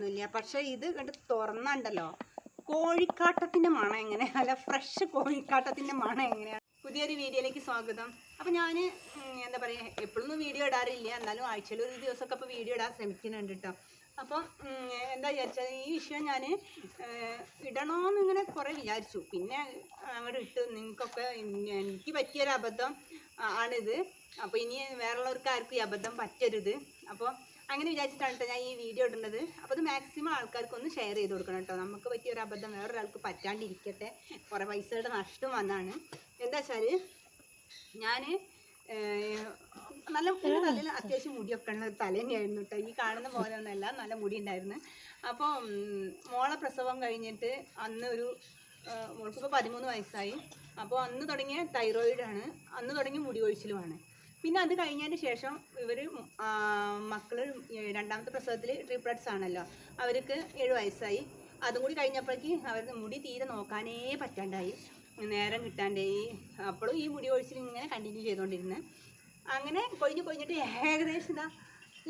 ഒന്നുമില്ല. പക്ഷേ ഇത് ഇങ്ങോട്ട് തുറന്നുണ്ടല്ലോ. കോഴിക്കാട്ടത്തിന്റെ മണം എങ്ങനെയാ? അല്ല ഫ്രഷ് കോഴിക്കാട്ടത്തിന്റെ മണം എങ്ങനെയാ? പുതിയൊരു വീഡിയോയിലേക്ക് സ്വാഗതം. അപ്പോൾ ഞാൻ എന്താ പറയുക എപ്പോഴൊന്നും വീഡിയോ ഇടാറില്ല. എന്നാലും ആഴ്ചയിൽ ഒരു ദിവസമൊക്കെ ഇപ്പോൾ വീഡിയോ ഇടാൻ ശ്രമിക്കുന്നുണ്ട് കേട്ടോ അപ്പോൾ എന്താ വിചാരിച്ചാൽ ഈ വിഷയം ഞാൻ ഇടണമെന്ന് ഇങ്ങനെ കുറേ വിചാരിച്ചു. പിന്നെ അങ്ങോട്ട് ഇട്ട്. നിങ്ങൾക്കൊക്കെ എനിക്ക് പറ്റിയൊരു അബദ്ധം ആണിത്. അപ്പോൾ ഇനി വേറെയുള്ളവർക്ക് ആർക്കും ഈ അബദ്ധം പറ്റരുത്. അപ്പോൾ അങ്ങനെ വിചാരിച്ചിട്ടാണ് ഞാൻ ഈ വീഡിയോ ഇടുന്നത്. അപ്പോൾ ഇത് മാക്സിമം ആൾക്കാർക്ക് ഒന്ന് ഷെയർ ചെയ്ത് കൊടുക്കണം കേട്ടോ നമുക്ക് പറ്റിയ ഒരു അബദ്ധം വേറൊരാൾക്ക് പറ്റാണ്ടിരിക്കട്ടെ. കുറേ പൈസയുടെ നഷ്ടം വന്നാണ്. എന്താ വെച്ചാൽ ഞാൻ നല്ല തലയിൽ അത്യാവശ്യം മുടിയൊക്കെ ഉള്ള തല തന്നെയായിരുന്നു കേട്ടോ ഈ കാണുന്ന പോലെ ഒന്നല്ല നല്ല മുടി ഉണ്ടായിരുന്നു. അപ്പോൾ മോളെ പ്രസവം കഴിഞ്ഞിട്ട് അന്ന് ഒരു മോൾക്കിപ്പോൾ പതിമൂന്ന് വയസ്സായി. അപ്പോൾ അന്ന് തുടങ്ങിയ തൈറോയിഡാണ് അന്ന് തുടങ്ങിയ മുടി കൊഴിച്ചിലുമാണ്. പിന്നെ അത് കഴിഞ്ഞതിന് ശേഷം ഇവർ മക്കൾ രണ്ടാമത്തെ പ്രസവത്തിൽ ട്രിപ്ലറ്റ്സ് ആണല്ലോ. അവർക്ക് ഏഴ് വയസ്സായി. അതും കൂടി കഴിഞ്ഞപ്പോഴേക്കും അവർക്ക് മുടി തീരെ നോക്കാനേ പറ്റാണ്ടായി. നേരം കിട്ടാണ്ടായി അപ്പോഴും ഈ മുടി ഒഴിച്ചിൽ ഇങ്ങനെ കണ്ടിന്യൂ ചെയ്തുകൊണ്ടിരുന്നു അങ്ങനെ കൊഴിഞ്ഞ് കൊഴിഞ്ഞിട്ട് ഏകദേശം ഇതാ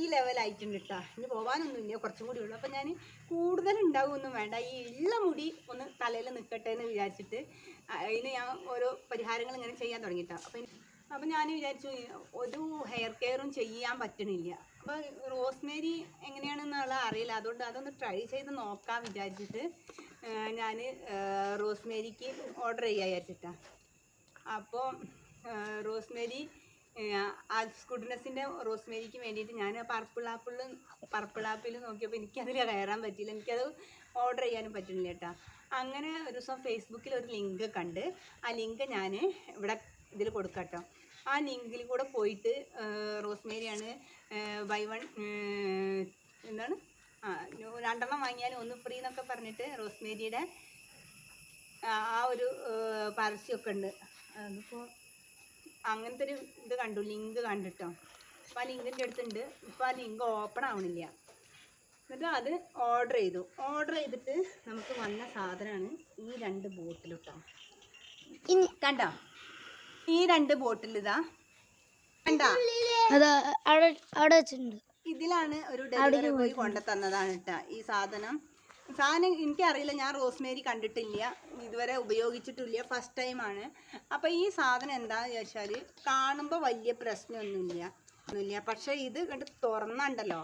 ഈ ലെവലായിട്ടുണ്ട് കേട്ടോ ഇനി പോകാനൊന്നുമില്ല കുറച്ചും കൂടി ഉള്ളൂ. അപ്പം ഞാൻ കൂടുതൽ ഉണ്ടാവുമൊന്നും വേണ്ട. ഈ ഉള്ള മുടി ഒന്ന് തലയിൽ നിൽക്കട്ടെ എന്ന് വിചാരിച്ചിട്ട് അതിന് ഞാൻ ഓരോ പരിഹാരങ്ങൾ ഇങ്ങനെ ചെയ്യാൻ തുടങ്ങിയിട്ടാ അപ്പം അപ്പം ഞാൻ വിചാരിച്ചു ഒരു ഹെയർ കെയറും ചെയ്യാൻ പറ്റണില്ല. അപ്പോൾ റോസ്മേരി എങ്ങനെയാണെന്നുള്ള അറിയില്ല. അതുകൊണ്ട് അതൊന്ന് ട്രൈ ചെയ്ത് നോക്കാം വിചാരിച്ചിട്ട് ഞാൻ റോസ്മേരിക്ക് ഓർഡർ ചെയ്യാൻ വിചാരിച്ചിട്ടാണ് അപ്പോൾ റോസ്മേരി ആൽസ് ഗുഡ്നെസ്സിന്റെ റോസ്മേരിക്ക് വേണ്ടിയിട്ട് ഞാൻ പർപ്പിൾ ആപ്പിളിൽ പർപ്പിൾ ആപ്പിൾ നോക്കിയപ്പോൾ എനിക്കതിൽ കയറാൻ പറ്റിയില്ല. എനിക്കത് ഓർഡർ ചെയ്യാനും പറ്റുന്നില്ല കേട്ടോ. അങ്ങനെ ഒരു ദിവസം ഫേസ്ബുക്കിൽ ഒരു ലിങ്ക് കണ്ട്. ആ ലിങ്ക് ഞാൻ ഇവിടെ ഇതിൽ കൊടുക്കാം ആ ലിങ്കിൽ കൂടെ പോയിട്ട് റോസ്മേരിയാണ് ബൈ വൺ എന്താണ്? ആ രണ്ടെണ്ണം വാങ്ങിയാൽ ഒന്ന് ഫ്രീ എന്നൊക്കെ പറഞ്ഞിട്ട് റോസ്മേരിയുടെ ആ ഒരു പരസ്യമൊക്കെ ഉണ്ട്. അതിപ്പോൾ അങ്ങനത്തെ ഒരു ഇത് കണ്ടു ലിങ്ക് കണ്ടിട്ടോ. അപ്പോൾ ആ ലിങ്കിന്റെ അടുത്തുണ്ട്. ഇപ്പോൾ ആ ലിങ്ക് ഓപ്പൺ ആവണില്ല. എന്നിട്ട് അത് ഓർഡർ ചെയ്തു. ഓർഡർ ചെയ്തിട്ട് നമുക്ക് വന്ന സാധനമാണ് ഈ രണ്ട് ബോട്ടിലിട്ടോ കണ്ടോ? ഈ രണ്ട് ബോട്ടിൽ ഇതാ. അവിടെ വെച്ചിട്ടുണ്ട്. ഇതിലാണ് ഒരു ഡെലിവറി ബോയ് കൊണ്ടു തന്നതാണ് കേട്ടോ ഈ സാധനം. സാധനം എനിക്കറിയില്ല ഞാൻ റോസ്മേരി കണ്ടിട്ടില്ല ഇതുവരെ ഉപയോഗിച്ചിട്ടില്ല ഫസ്റ്റ് ടൈമാണ് അപ്പോൾ ഈ സാധനം എന്താണെന്ന് ചോദിച്ചാൽ കാണുമ്പോൾ വലിയ പ്രശ്നമൊന്നുമില്ല. ഒന്നുമില്ല. പക്ഷെ ഇത് കണ്ട് തുറന്നുണ്ടല്ലോ.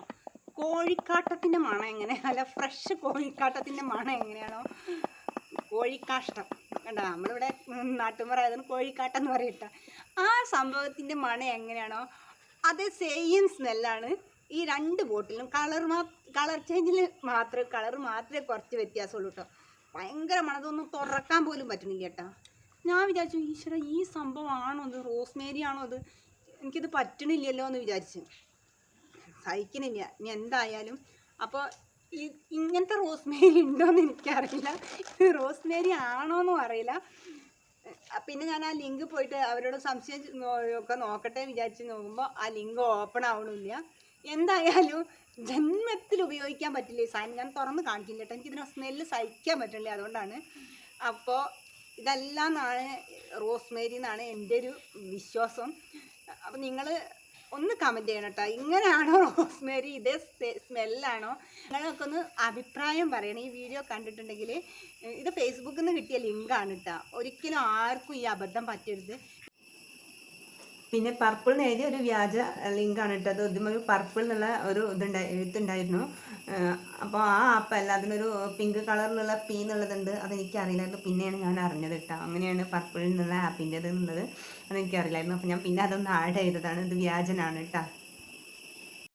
കോഴിക്കാട്ടത്തിന്റെ മണം എങ്ങനെ അല്ല ഫ്രഷ് കോഴിക്കാട്ടത്തിന്റെ മണം എങ്ങനെയാണോ? കോഴിക്കാഷ്ടം. കണ്ടോ? നമ്മളിവിടെ നാട്ടുമ്പറായതാണ് ആയതുകൊണ്ട് കോഴിക്കാട്ടം എന്ന് പറയട്ട. ആ സംഭവത്തിന്റെ മണ എങ്ങനെയാണോ അത് സെയിം സ്മെല്ലാണ് ഈ രണ്ട് ബോട്ടിലും കളർ മാ കളർ ചേഞ്ചിൽ മാത്രമേ കളർ മാത്രമേ കുറച്ച് വ്യത്യാസമുള്ളൂ കേട്ടോ ഭയങ്കര മണം അതൊന്നും തുറക്കാൻ പോലും പറ്റുന്നില്ല കേട്ടോ ഞാൻ വിചാരിച്ചു ഈശ്വര ഈ സംഭവമാണോ അത്? റോസ്മേരി ആണോ അത്? എനിക്കിത് പറ്റണില്ലല്ലോ എന്ന് വിചാരിച്ചു. സഹിക്കണില്ല. ഇനി എന്തായാലും അപ്പോൾ ഇങ്ങനത്തെ റോസ്മേരി ഉണ്ടോയെന്ന് എനിക്കറിയില്ല. റോസ്മേരി ആണോന്നും അറിയില്ല. പിന്നെ ഞാൻ ആ ലിങ്ക് പോയിട്ട് അവരോട് സംശയം ഒക്കെ നോക്കട്ടെ വിചാരിച്ച് നോക്കുമ്പോൾ ആ ലിങ്ക് ഓപ്പൺ ആവണില്ല. എന്തായാലും ജന്മത്തിൽ ഉപയോഗിക്കാൻ പറ്റില്ല ഈ സാധനം. ഞാൻ തുറന്ന് കാണിക്കില്ല കേട്ടോ. എനിക്കിതിനെ സ്മെല്ല് സഹിക്കാൻ പറ്റില്ല അതുകൊണ്ടാണ്. അപ്പോൾ ഇതെല്ലാമാണ് റോസ്മേരി എന്നാണ് എന്റെ ഒരു വിശ്വാസം. അപ്പോൾ നിങ്ങൾ ഒന്ന് കമന്റ് ചെയ്യണം കേട്ടോ ഇങ്ങനെയാണോ റോസ്മേരി? ഇതേ സ്മെല്ലാണോ? നിങ്ങളൊക്കെ ഒന്ന് അഭിപ്രായം പറയണം. ഈ വീഡിയോ കണ്ടിട്ടുണ്ടെങ്കിൽ ഇത് ഫേസ്ബുക്കിൽ നിന്ന് കിട്ടിയ ലിങ്കാണ് കേട്ടോ ഒരിക്കലും ആർക്കും ഈ അബദ്ധം പറ്റരുത്. പിന്നെ പർപ്പിൾ എന്ന് എഴുതിയ ഒരു വ്യാജ ലിങ്കാണ് ഇട്ടത് ഒരു പർപ്പിൾ എന്നുള്ള ഒരു ഇതുണ്ടായി എഴുത്തുണ്ടായിരുന്നു. അപ്പോൾ ആ ആപ്പ് അല്ല അതിനൊരു പിങ്ക് കളറിലുള്ള പി എന്നുള്ളതുണ്ട്. അതെനിക്ക് അറിയില്ലായിരുന്നു പിന്നെയാണ് ഞാൻ അറിഞ്ഞത് കേട്ടോ. അങ്ങനെയാണ് പർപ്പിൾ എന്നുള്ള ആപ്പിന്റെത് എന്നുള്ളത്. അതെനിക്ക് അറിയില്ലായിരുന്നു അപ്പോൾ ഞാൻ പിന്നെ അതൊന്ന് ആഡ് ചെയ്തതാണ്. ഇത് വ്യാജനാണ് കേട്ടോ.